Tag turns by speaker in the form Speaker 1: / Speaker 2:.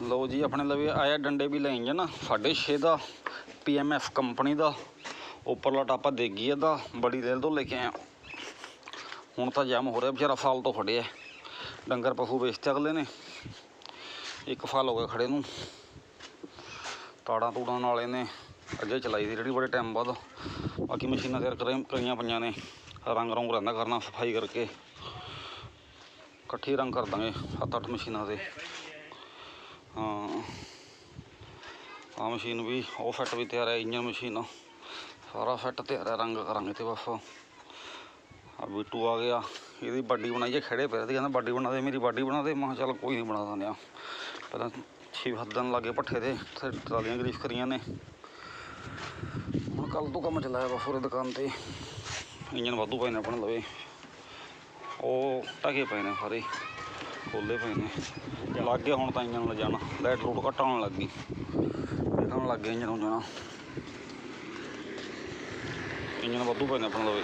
Speaker 1: ਲਓ ਜੀ, ਆਪਣੇ ਲਵੇ ਆਇਆ ਡੰਡੇ ਵੀ ਲੈ ਇੰਜਨ 6.5 ਦਾ ਪੀਐਮਐਫ ਕੰਪਨੀ ਦਾ। ਉੱਪਰਲਾ ਟਾਪਾ ਦੇਗੀ ਇਹਦਾ ਬੜੀ ਦੇਰ ਤੋਂ ਲੈ ਕੇ ਆਇਆ। ਹੁਣ ਤਾਂ ਜਮ ਹੋ ਰਿਹਾ ਵਿਚਾਰਾ ਫਾਲ ਤੋਂ ਖੜਿਆ। ਡੰਗਰ ਪਸ਼ੂ ਵੇਚਤੇ ਅਗਲੇ ਨੇ। ਇੱਕ ਫਾਲ ਹੋ ਗਿਆ ਖੜੇ ਨੂੰ। ਤਾੜਾਂ ਤੂੜਾਂ ਨਾਲ ਇਹਨੇ ਅੱਗੇ ਚਲਾਈ ਦੀ, ਜਿਹੜੀ ਬੜੇ ਟਾਈਮ ਬਾਅਦ। ਬਾਕੀ ਮਸ਼ੀਨਾਂ ਤਿਆਰ ਕਰੀਆਂ ਪਈਆਂ ਨੇ। ਰੰਗ ਰੰਗ ਰਹਿੰਦਾ ਕਰਨਾ, ਸਫ਼ਾਈ ਕਰਕੇ। ਇਕੱਠੀ ਰੰਗ ਕਰ ਦਾਂਗੇ ਸੱਤ ਅੱਠ ਮਸ਼ੀਨਾਂ ਦੇ। ਆ ਮਸ਼ੀਨ ਵੀ, ਉਹ ਫਿੱਟ ਵੀ ਤਿਆਰ ਹੈ ਇੰਜਨ ਮਸ਼ੀਨ। ਸਾਰਾ ਫਿੱਟ ਤਿਆਰ ਹੈ, ਰੰਗ ਕਰਾਂਗੇ ਤੇ ਬਸ। ਆ ਬੀਟੂ ਆ ਗਿਆ, ਇਹਦੀ ਬਾਡੀ ਬਣਾਈ ਖੜੇ ਪਏ ਤੇ ਕਹਿੰਦਾ ਬਾਡੀ ਬਣਾ ਦੇ, ਮੇਰੀ ਬਾਡੀ ਬਣਾ ਦੇ। ਮੈਂ ਕਿਹਾ ਚੱਲ ਕੋਈ ਨਹੀਂ ਬਣਾ ਦਿੰਦੇ ਆ। ਪਹਿਲਾਂ ਛੇ ਹੱਥ ਦਿਨ ਲੱਗੇ ਪੱਠੇ ਤੇ ਫਿਰ ਟਰਾਲੀਆਂ ਗਰੀਸ ਕਰੀਆਂ ਨੇ। ਹੁਣ ਕੱਲ ਤੋਂ ਕੰਮ ਚਲਾਇਆ ਵਾ ਪੂਰੇ ਦੁਕਾਨ ਤੇ। ਇੰਜਨ ਵਾਧੂ ਪਏ ਨੇ ਆਪਣੇ ਲਵੇ। ਉਹ ਟਕੇ ਪਏ ਨੇ ਸਾਰੇ। ਖੋਲੇ ਪਏ ਨੇ। ਲੱਗ ਗਿਆ ਹੁਣ ਤਾਂ ਇੰਜਨ ਲੈ ਜਾਣਾ। ਲਾਈਟ ਰੂਟ ਘੱਟ ਆਉਣ ਲੱਗ ਗਈ। ਦੇਖਣ ਲੱਗ ਗਏ ਇੰਜਨ ਹੁਣ ਜਾਣਾ ਇੰਜਨ ਵਾਧੂ ਪਏ ਨੇ ਆਪਣੇ ਲਵੇ